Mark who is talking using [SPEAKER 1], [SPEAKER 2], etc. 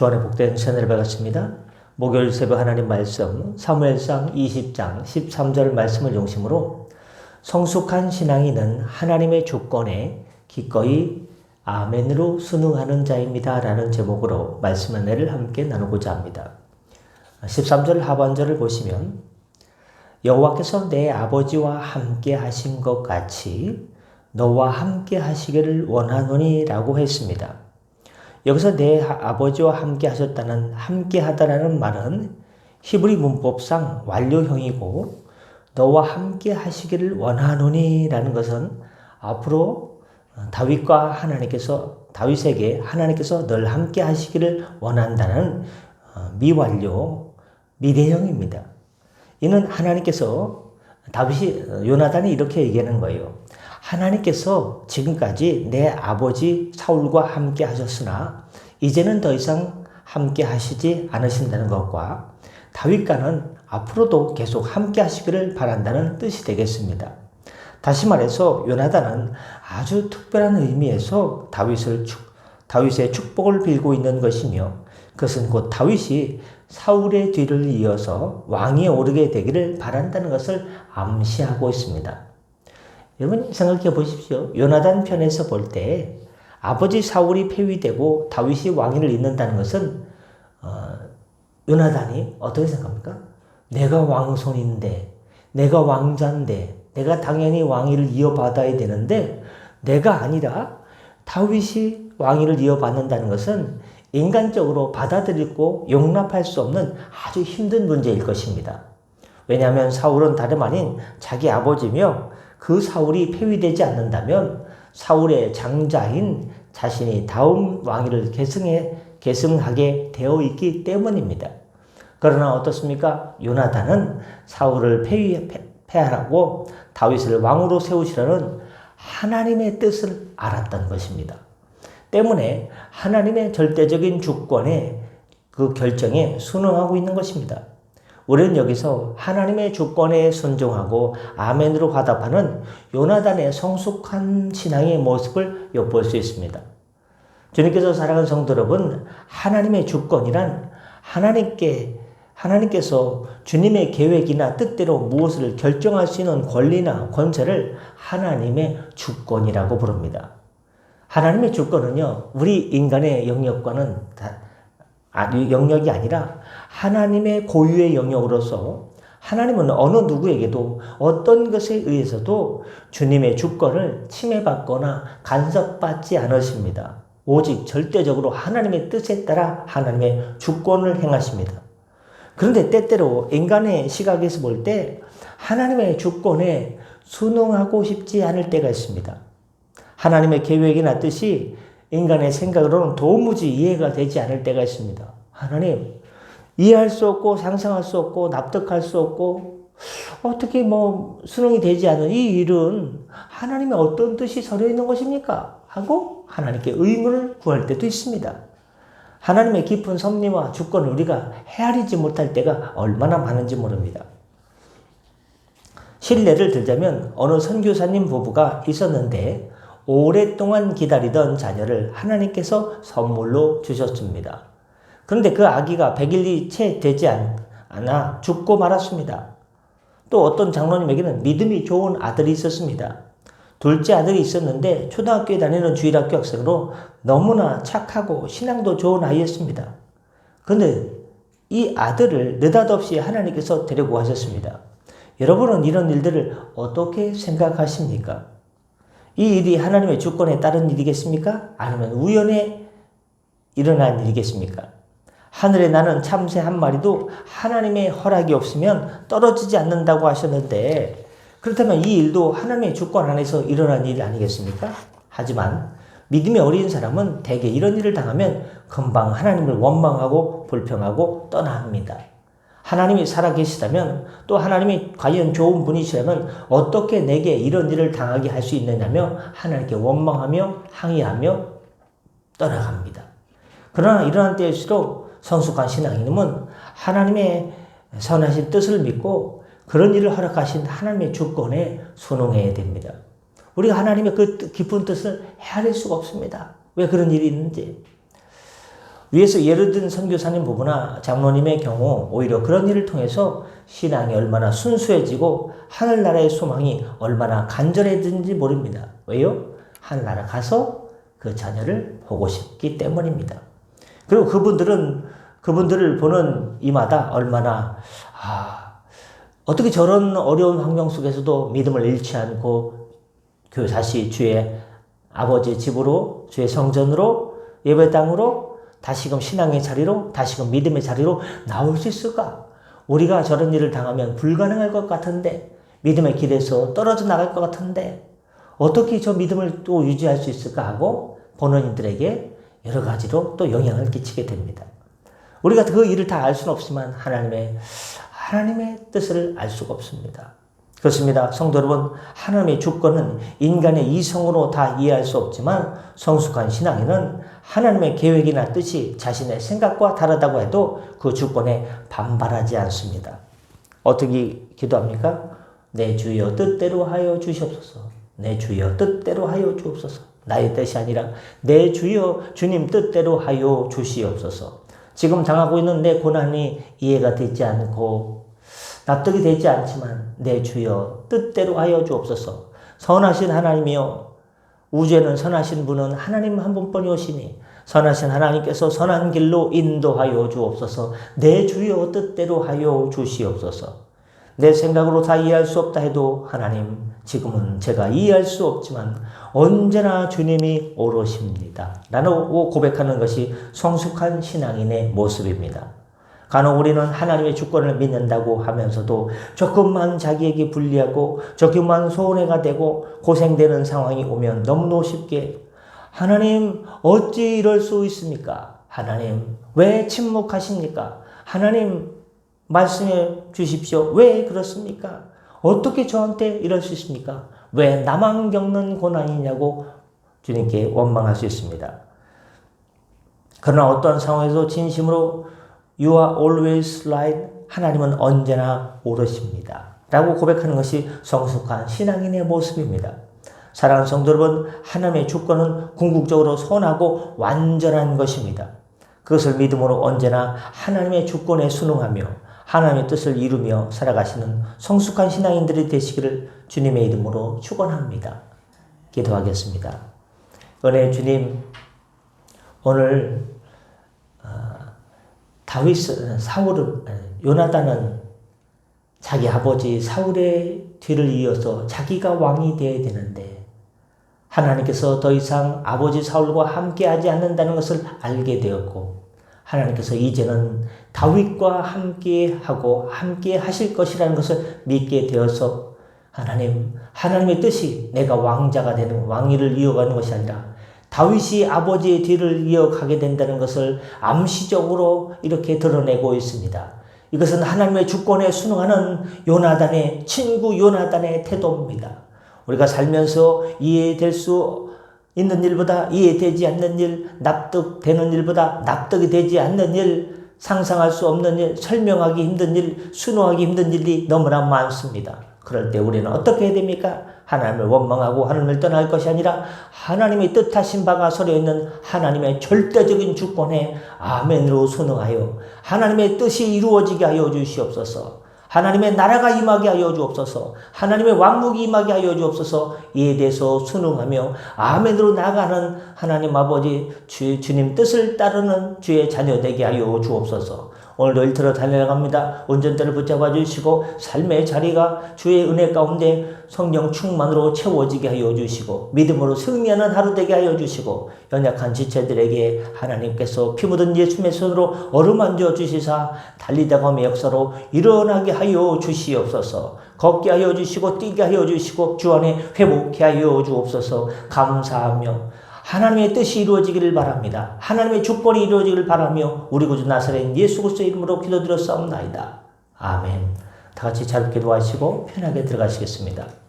[SPEAKER 1] 주안의 복된 새해를 밝았습니다. 목요일 새벽 하나님 말씀 사무엘상 20장 13절 말씀을 중심으로 성숙한 신앙인은 하나님의 조건에 기꺼이 아멘으로 순응하는 자입니다. 라는 제목으로 말씀 은혜를 함께 나누고자 합니다. 13절 하반절을 보시면 여호와께서 내 아버지와 함께 하신 것 같이 너와 함께 하시기를 원하노니라고 했습니다. 여기서 내 아버지와 함께 하셨다는 함께 하다라는 말은 히브리 문법상 완료형이고 너와 함께 하시기를 원하노니라는 것은 앞으로 다윗과 하나님께서 다윗에게 하나님께서 늘 함께 하시기를 원한다는 어, 미완료 미래형입니다. 이는 하나님께서 다윗이 요나단이 이렇게 얘기하는 거예요. 하나님께서 지금까지 내 아버지 사울과 함께 하셨으나 이제는 더 이상 함께 하시지 않으신다는 것과 다윗과는 앞으로도 계속 함께 하시기를 바란다는 뜻이 되겠습니다. 다시 말해서 요나단은 아주 특별한 의미에서 다윗을 축, 다윗의 축복을 빌고 있는 것이며 그것은 곧 다윗이 사울의 뒤를 이어서 왕위에 오르게 되기를 바란다는 것을 암시하고 있습니다. 여러분 생각해 보십시오. 요나단 편에서 볼 때 아버지 사울이 폐위되고 다윗이 왕위를 잇는다는 것은 어, 요나단이 어떻게 생각합니까? 내가 왕손인데 내가 왕자인데 내가 당연히 왕위를 이어받아야 되는데 내가 아니라 다윗이 왕위를 이어받는다는 것은 인간적으로 받아들이고 용납할 수 없는 아주 힘든 문제일 것입니다. 왜냐하면 사울은 다름 아닌 자기 아버지며 그 사울이 폐위되지 않는다면 사울의 장자인 자신이 다음 왕위를 계승해 계승하게 되어 있기 때문입니다. 그러나 어떻습니까? 요나단은 사울을 폐위 폐하라고 다윗을 왕으로 세우시라는 하나님의 뜻을 알았던 것입니다. 때문에 하나님의 절대적인 주권에 그 결정에 순응하고 있는 것입니다. 우리는 여기서 하나님의 주권에 순종하고 아멘으로 화답하는 요나단의 성숙한 신앙의 모습을 엿볼 수 있습니다. 주님께서 사랑하는 성도 여러분, 하나님의 주권이란 하나님께 하나님께서 주님의 계획이나 뜻대로 무엇을 결정할 수 있는 권리나 권세를 하나님의 주권이라고 부릅니다. 하나님의 주권은요, 우리 인간의 영역과는 다, 영역이 아니라 하나님의 고유의 영역으로서 하나님은 어느 누구에게도 어떤 것에 의해서도 주님의 주권을 침해받거나 간섭받지 않으십니다. 오직 절대적으로 하나님의 뜻에 따라 하나님의 주권을 행하십니다. 그런데 때때로 인간의 시각에서 볼 때 하나님의 주권에 순응하고 싶지 않을 때가 있습니다. 하나님의 계획이나 뜻이 인간의 생각으로는 도무지 이해가 되지 않을 때가 있습니다. 하나님, 이해할 수 없고 상상할 수 없고 납득할 수 없고 어떻게 뭐 수능이 되지 않은 이 일은 하나님의 어떤 뜻이 서려 있는 것입니까? 하고 하나님께 의문을 구할 때도 있습니다. 하나님의 깊은 섭리와 주권을 우리가 헤아리지 못할 때가 얼마나 많은지 모릅니다. 실례를 들자면 어느 선교사님 부부가 있었는데 오랫동안 기다리던 자녀를 하나님께서 선물로 주셨습니다. 그런데 그 아기가 100일이 채 되지 않아 죽고 말았습니다. 또 어떤 장로님에게는 믿음이 좋은 아들이 있었습니다. 둘째 아들이 있었는데 초등학교에 다니는 주일학교 학생으로 너무나 착하고 신앙도 좋은 아이였습니다. 그런데 이 아들을 느닷없이 하나님께서 데리고 가셨습니다. 여러분은 이런 일들을 어떻게 생각하십니까? 이 일이 하나님의 주권에 따른 일이겠습니까? 아니면 우연에 일어난 일이겠습니까? 하늘에 나는 참새 한 마리도 하나님의 허락이 없으면 떨어지지 않는다고 하셨는데 그렇다면 이 일도 하나님의 주권 안에서 일어난 일 아니겠습니까? 하지만 믿음이 어린 사람은 대개 이런 일을 당하면 금방 하나님을 원망하고 불평하고 떠나합니다. 하나님이 살아계시다면 또 하나님이 과연 좋은 분이시라면 어떻게 내게 이런 일을 당하게 할 수 있느냐며 하나님께 원망하며 항의하며 떠나갑니다. 그러나 이러한 때일수록 성숙한 신앙인은 하나님의 선하신 뜻을 믿고 그런 일을 허락하신 하나님의 주권에 순응해야 됩니다. 우리가 하나님의 그 깊은 뜻을 헤아릴 수가 없습니다. 왜 그런 일이 있는지. 위에서 예를 든 선교사님 부부나 장로님의 경우 오히려 그런 일을 통해서 신앙이 얼마나 순수해지고 하늘나라의 소망이 얼마나 간절해진지 모릅니다. 왜요? 하늘나라 가서 그 자녀를 보고 싶기 때문입니다. 그리고 그분들은 그분들을 보는 이마다 얼마나 아 어떻게 저런 어려운 환경 속에서도 믿음을 잃지 않고 그 다시 주의 아버지 집으로 주의 성전으로 예배 당으로 다시금 신앙의 자리로 다시금 믿음의 자리로 나올 수 있을까? 우리가 저런 일을 당하면 불가능할 것 같은데 믿음의 길에서 떨어져 나갈 것 같은데 어떻게 저 믿음을 또 유지할 수 있을까 하고 보는 이들에게 여러 가지로 또 영향을 끼치게 됩니다. 우리가 그 일을 다 알 수는 없지만 하나님의 하나님의 뜻을 알 수가 없습니다. 그렇습니다. 성도 여러분, 하나님의 주권은 인간의 이성으로 다 이해할 수 없지만 성숙한 신앙인은 하나님의 계획이나 뜻이 자신의 생각과 다르다고 해도 그 주권에 반발하지 않습니다. 어떻게 기도합니까? 내 주여 뜻대로 하여 주시옵소서. 내 주여 뜻대로 하여 주옵소서. 나의 뜻이 아니라 내 주여 주님 뜻대로 하여 주시옵소서. 지금 당하고 있는 내 고난이 이해가 되지 않고 납득이 되지 않지만 내 주여 뜻대로 하여 주옵소서. 선하신 하나님이여 우주에는 선하신 분은 하나님 한 분뿐이오시니 선하신 하나님께서 선한 길로 인도하여 주옵소서. 내 주여 뜻대로 하여 주시옵소서. 내 생각으로 다 이해할 수 없다 해도 하나님 지금은 제가 이해할 수 없지만 언제나 주님이 오롯입니다. 라고 고백하는 것이 성숙한 신앙인의 모습입니다. 간혹 우리는 하나님의 주권을 믿는다고 하면서도 조금만 자기에게 불리하고 조금만 소원해가 되고 고생되는 상황이 오면 너무너무 쉽게 하나님 어찌 이럴 수 있습니까? 하나님 왜 침묵하십니까? 하나님 말씀해 주십시오. 왜 그렇습니까? 어떻게 저한테 이럴 수 있습니까? 왜 나만 겪는 고난이냐고 주님께 원망할 수 있습니다. 그러나 어떤 상황에서 진심으로 You are always right. 하나님은 언제나 옳으십니다. 라고 고백하는 것이 성숙한 신앙인의 모습입니다. 사랑하는 성도 여러분, 하나님의 주권은 궁극적으로 선하고 완전한 것입니다. 그것을 믿음으로 언제나 하나님의 주권에 순응하며 하나님의 뜻을 이루며 살아가시는 성숙한 신앙인들이 되시기를 주님의 이름으로 축원합니다. 기도하겠습니다. 은혜 주님, 오늘 다윗 사울은 요나단은 자기 아버지 사울의 뒤를 이어서 자기가 왕이 되어야 되는데 하나님께서 더 이상 아버지 사울과 함께하지 않는다는 것을 알게 되었고 하나님께서 이제는 다윗과 함께하고 함께 하실 것이라는 것을 믿게 되어서 하나님 하나님의 뜻이 내가 왕자가 되는 왕위를 이어가는 것이 아니라 다윗이 아버지의 뒤를 이어가게 된다는 것을 암시적으로 이렇게 드러내고 있습니다. 이것은 하나님의 주권에 순응하는 요나단의 친구 요나단의 태도입니다. 우리가 살면서 이해될 수 있는 일보다 이해되지 않는 일, 납득되는 일보다 납득이 되지 않는 일, 상상할 수 없는 일, 설명하기 힘든 일, 순호하기 힘든 일이 너무나 많습니다. 그럴 때 우리는 어떻게 해야 됩니까? 하나님을 원망하고 하나님을 떠날 것이 아니라 하나님의 뜻하신 바가 서려 있는 하나님의 절대적인 주권에 아멘으로 순응하여 하나님의 뜻이 이루어지게 하여 주시옵소서. 하나님의 나라가 임하게 하여 주옵소서. 하나님의 왕국이 임하게 하여 주옵소서. 이에 대해서 순응하며 아멘으로 나가는 하나님 아버지 주, 주님 뜻을 따르는 주의 자녀 되게 하여 주옵소서. 오늘도 일터로 달려갑니다. 운전대를 붙잡아 주시고 삶의 자리가 주의 은혜 가운데 성령 충만으로 채워지게 하여 주시고 믿음으로 승리하는 하루 되게 하여 주시고 연약한 지체들에게 하나님께서 피 묻은 예수의 손으로 어루만져 주시사 달리다감의 역사로 일어나게 하여 주시옵소서 걷게 하여 주시고 뛰게 하여 주시고 주 안에 회복케 하여 주옵소서 감사하며 하나님의 뜻이 이루어지기를 바랍니다. 하나님의 주권이 이루어지기를 바라며 우리 구주 나사렛 예수 그리스도의 이름으로 기도드렸사옵나이다. 아멘. 다 같이 잘 기도하시고 편하게 들어가시겠습니다.